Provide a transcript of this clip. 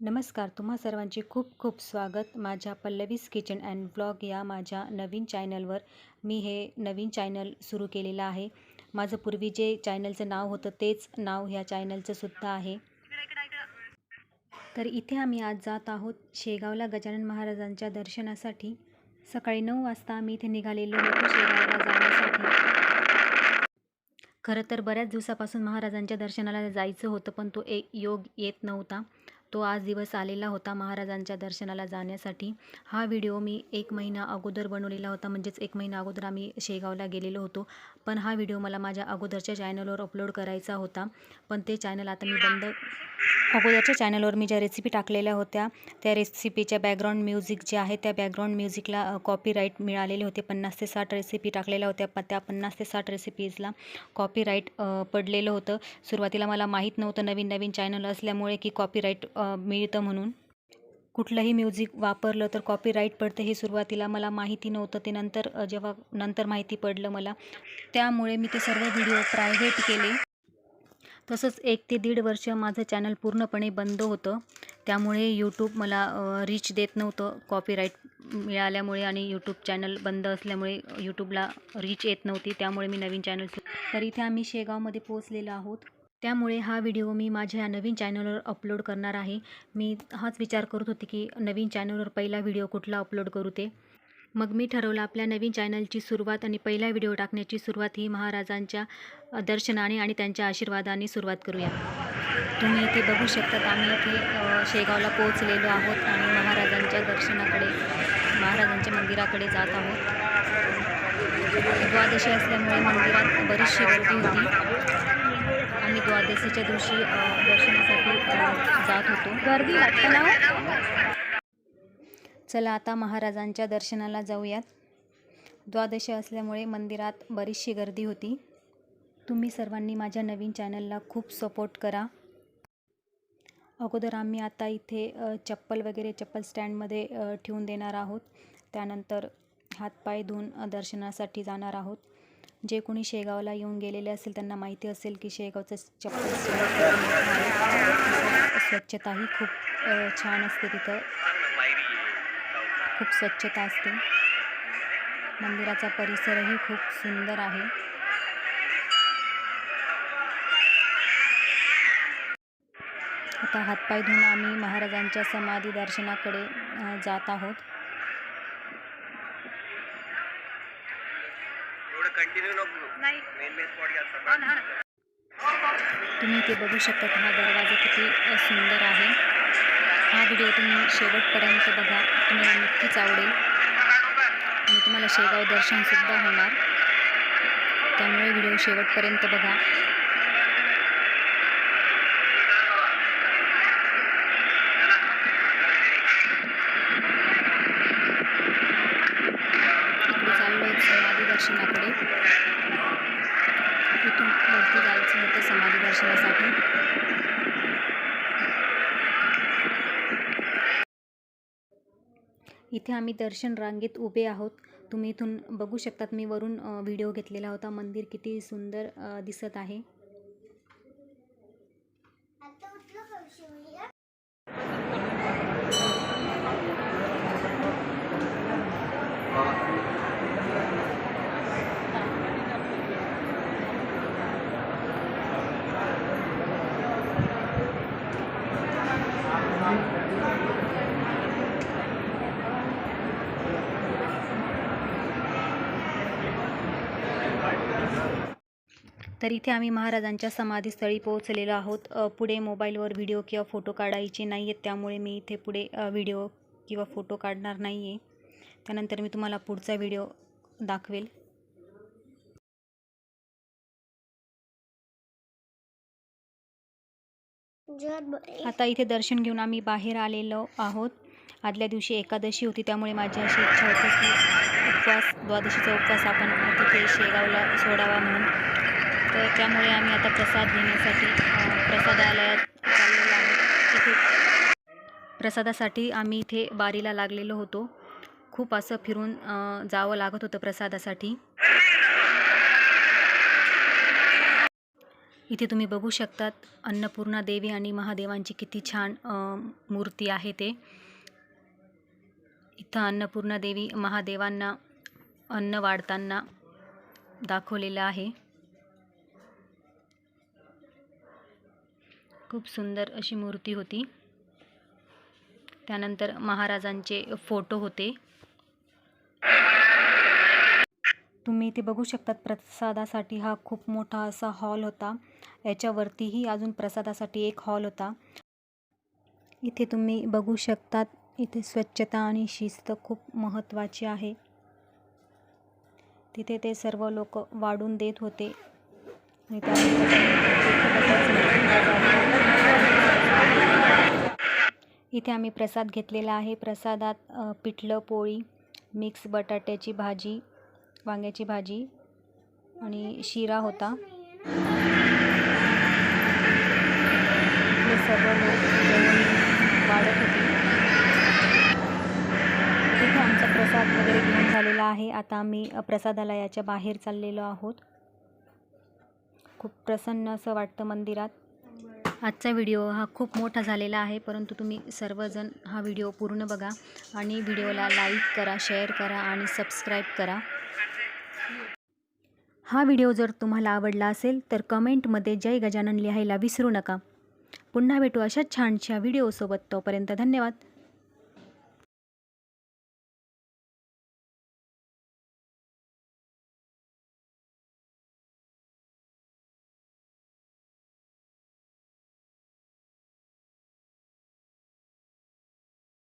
नमस्कार तुम्हा सर्वांचे खूप खूप स्वागत. माझ्या पल्लवीस किचन अँड ब्लॉग या माझ्या नवीन चॅनलवर मी हे नवीन चॅनल सुरू केलेलं आहे. माझं पूर्वी जे चॅनलचं नाव होतं तेच नाव ह्या चॅनलचं सुद्धा आहे. तर इथे आम्ही आज जात आहोत शेगावला गजानन महाराजांच्या दर्शनासाठी. सकाळी नऊ वाजता आम्ही इथे निघालेलो होतो शेगावला जाण्यासाठी. खरं तर बऱ्याच दिवसापासून महाराजांच्या दर्शनाला जायचं होतं पण तो एक योग येत नव्हता. तो आज दिवस आलेला होता महाराजांच्या दर्शनाला जाण्यासाठी. हा व्हिडिओ मी एक महिना अगोदर बनवलेला होता म्हणजेच एक महिना अगोदर आम्ही शेगावला गेलेलो होतो. पण हा व्हिडिओ मला माझ्या अगोदरच्या चॅनलवर अपलोड करायचा होता. पण ते चॅनल आता मी बंद अगोदरच्या चॅनलवर मी ज्या रेसिपी टाकलेल्या होत्या त्या रेसिपीच्या बॅकग्राऊंड म्युझिक जे आहे त्या बॅकग्राऊंड म्युझिकला कॉपीराईट मिळालेले होते. पन्नास ते साठ रेसिपी टाकलेल्या होत्या. पण त्या पन्नास ते साठ रेसिपीजला कॉपीराईट पडलेलं होतं. सुरुवातीला मला माहीत नव्हतं नवीन नवीन चॅनल असल्यामुळे की कॉपीराईट मिळतं म्हणून. कुठलंही म्युझिक वापरलं तर कॉपीराईट पडतं हे सुरुवातीला मला माहिती नव्हतं. ते नंतर जेव्हा नंतर माहिती पडलं मला. त्यामुळे मी ते सर्व व्हिडिओ प्रायव्हेट केले. तसंच एक ते दीड वर्ष माझं चॅनल पूर्णपणे बंद होतं. त्यामुळे यूट्यूब मला रीच देत नव्हतं. कॉपीराईट मिळाल्यामुळे आणि यूट्यूब चॅनल बंद असल्यामुळे यूट्यूबला रीच येत नव्हती. त्यामुळे मी नवीन चॅनल तर इथे आम्ही शेगावमध्ये पोहोचलेलो आहोत. त्यामुळे हा व्हिडिओ मी माझ्या नवीन चॅनलवर अपलोड करणार आहे. मी हाच विचार करत होते की नवीन चॅनलवर पहिला व्हिडिओ कुठला अपलोड करू ते. मग मी ठरवलं आपल्या नवीन चॅनलची सुरुवात आणि पहिला व्हिडिओ टाकण्याची सुरुवात ही महाराजांच्या दर्शनाने आणि त्यांच्या आशीर्वादाने सुरुवात करूया. तुम्ही इथे बघू शकतात आम्ही इथे शेगावला पोहोचलेलो आहोत आणि महाराजांच्या दर्शनाकडे महाराजांच्या मंदिराकडे जात आहोत. द्वादशी असल्यामुळे मंदिरात बरीचशी गर्दी होती. द्वादशीच्या दिवशी दर्शनासाठी जात होतो. गर्दी लागताना हो? चला आता महाराजांच्या दर्शनाला जाऊयात. द्वादशी असल्यामुळे मंदिरात बरीचशी गर्दी होती. तुम्ही सर्वांनी माझ्या नवीन चॅनलला खूप सपोर्ट करा. अगोदर आम्ही आता इथे चप्पल वगैरे चप्पल स्टँडमध्ये ठेवून देणार आहोत. त्यानंतर हातपाय धुवून दर्शनासाठी जाणार आहोत. जे कोणी शेगावला येऊन गेलेले असेल त्यांना माहिती असेल की शेगावचं चप्पल स्वच्छताही खूप छान असते तिथं. खूप स्वच्छता असते. मंदिराचा परिसरही खूप सुंदर आहे. आता हातपाय धुवून आम्ही महाराजांच्या समाधी दर्शनाकडे जात आहोत. कंटिन्यू नको. नाही. मेन मेन स्पॉट घ्या हा. तुम्ही ते बघू शकता हा दरवाजा किती सुंदर आहे. हा व्हिडिओ तुम्ही शेवटपर्यंत बघा. तुम्हाला नक्कीच आवडेल. आणि तुम्हाला शेगाव दर्शनसुद्धा होणार. त्यामुळे व्हिडिओ शेवटपर्यंत बघा इकडे चाललो आहेत समाधी दर्शनाकडे इथून वरती जायचं होतं समाधी दर्शनासाठी. इथे आम्ही दर्शन रांगेत उभे आहोत. तुम्ही इथून बघू शकतात मी वरून व्हिडिओ घेतलेला होता. मंदिर किती सुंदर दिसत आहे. तर इथे आम्ही महाराजांच्या समाधीस्थळी पोहोचलेलो आहोत. पुढे मोबाईलवर व्हिडिओ किंवा फोटो काढायचे नाही आहेत त्यामुळे मी इथे पुढे व्हिडिओ किंवा फोटो काढणार नाही आहे त्यानंतर मी तुम्हाला पुढचा व्हिडिओ दाखवेल. आता इथे दर्शन घेऊन आम्ही बाहेर आलेलो आहोत. आदल्या दिवशी एकादशी होती त्यामुळे माझी अशी इच्छा होती की उपवास द्वादशीचा उपवास आपण तिथे शेगावला सोडावा म्हणून. तर त्यामुळे आम्ही आता प्रसाद घेण्यासाठी प्रसादालयात चाललेलो आहोत. तिथे प्रसादासाठी आम्ही इथे बारीला लागलेलो होतो. खूप असं फिरून जावं लागत होतं प्रसादासाठी. इथे तुम्ही बघू शकतात अन्नपूर्णा देवी आणि महादेवांची किती छान मूर्ती आहे ते. इथं अन्नपूर्णा देवी महादेवांना अन्न वाढताना दाखवलेलं आहे. खूप सुंदर अशी मूर्ती होती. त्यानंतर महाराजांचे फोटो होते. तुम्ही इथे बघू शकतात प्रसादासाठी हा खूप मोठा असा हॉल होता. याच्यावरतीही अजून प्रसादासाठी एक हॉल होता. इथे तुम्ही बघू शकतात इथे स्वच्छता आणि शिस्त खूप महत्त्वाची आहे. तिथे ते सर्व लोक वाढून देत होते. आणि त्या इथे आम्ही प्रसाद घेतलेला आहे. प्रसादात पिठलं पोळी मिक्स बटाट्याची भाजी वांग्याची भाजी आणि शिरा होता. सर्व लोक वाढत होते. तिथे आमचा प्रसाद वगैरे घेऊन झालेला आहे. आता आम्ही प्रसादाला प्रसादालयाच्या बाहेर चाललेलो आहोत. खूप प्रसन्न असं वाटतं मंदिरात. आजचा व्हिडिओ हा खूप मोठा झालेला आहे परंतु तुम्ही सर्वजण हा व्हिडिओ पूर्ण बघा आणि व्हिडिओला लाईक करा शेअर करा आणि सबस्क्राईब करा. हा व्हिडिओ जर तुम्हाला आवडला असेल तर कमेंटमध्ये जय गजानन लिहायला विसरू नका. पुन्हा भेटू अशाच छानशा व्हिडिओसोबत. तोपर्यंत धन्यवाद.